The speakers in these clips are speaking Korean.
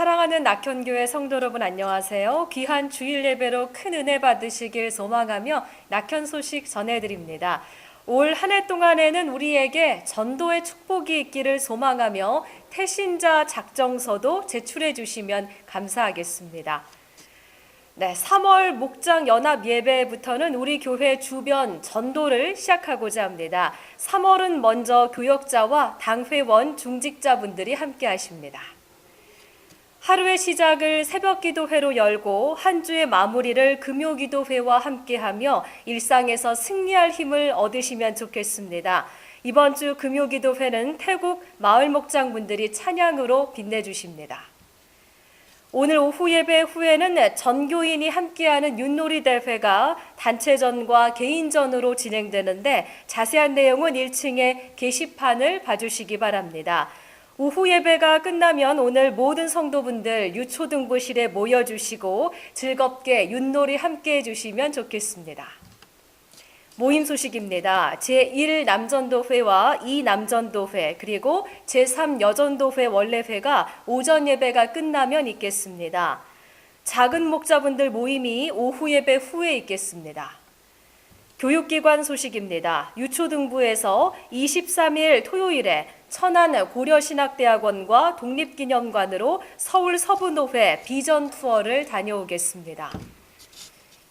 사랑하는 낙현교회 성도 여러분 안녕하세요. 귀한 주일 예배로 큰 은혜 받으시길 소망하며 낙현 소식 전해드립니다. 올 한 해 동안에는 우리에게 전도의 축복이 있기를 소망하며 태신자 작정서도 제출해 주시면 감사하겠습니다. 네, 3월 목장 연합 예배부터는 우리 교회 주변 전도를 시작하고자 합니다. 3월은 먼저 교역자와 당회원 중직자분들이 함께 하십니다. 하루의 시작을 새벽 기도회로 열고 한 주의 마무리를 금요 기도회와 함께하며 일상에서 승리할 힘을 얻으시면 좋겠습니다. 이번 주 금요 기도회는 태국 마을 목장 분들이 찬양으로 빛내주십니다. 오늘 오후 예배 후에는 전교인이 함께하는 윷놀이 대회가 단체전과 개인전으로 진행되는데 자세한 내용은 1층의 게시판을 봐주시기 바랍니다. 오후 예배가 끝나면 오늘 모든 성도분들 유초등부실에 모여주시고 즐겁게 윷놀이 함께 해주시면 좋겠습니다. 모임 소식입니다. 제1 남전도회와 2 남전도회 그리고 제3 여전도회 원래회가 오전 예배가 끝나면 있겠습니다. 작은 목자분들 모임이 오후 예배 후에 있겠습니다. 교육기관 소식입니다. 유초등부에서 23일 토요일에 천안 고려신학대학원과 독립기념관으로 서울 서부노회 비전 투어를 다녀오겠습니다.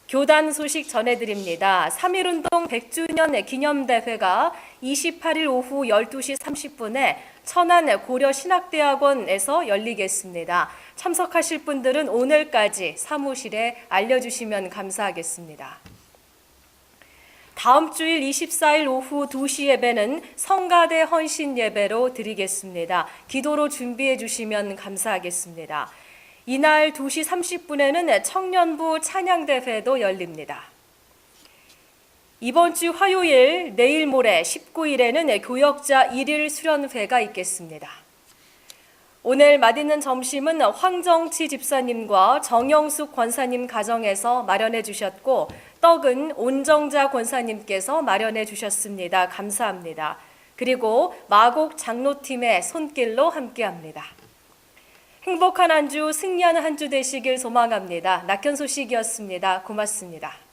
교단 소식 전해드립니다. 3.1운동 100주년 기념대회가 28일 오후 12시 30분에 천안 고려신학대학원에서 열리겠습니다. 참석하실 분들은 오늘까지 사무실에 알려주시면 감사하겠습니다. 다음 주일 24일 오후 2시 예배는 성가대 헌신 예배로 드리겠습니다. 기도로 준비해 주시면 감사하겠습니다. 이날 2시 30분에는 청년부 찬양대회도 열립니다. 이번 주 화요일, 내일 모레 19일에는 교역자 1일 수련회가 있겠습니다. 오늘 맛있는 점심은 황정치 집사님과 정영숙 권사님 가정에서 마련해 주셨고 떡은 온정자 권사님께서 마련해 주셨습니다. 감사합니다. 그리고 마곡 장로팀의 손길로 함께합니다. 행복한 한 주, 승리하는 한 주 되시길 소망합니다. 낙현 소식이었습니다. 고맙습니다.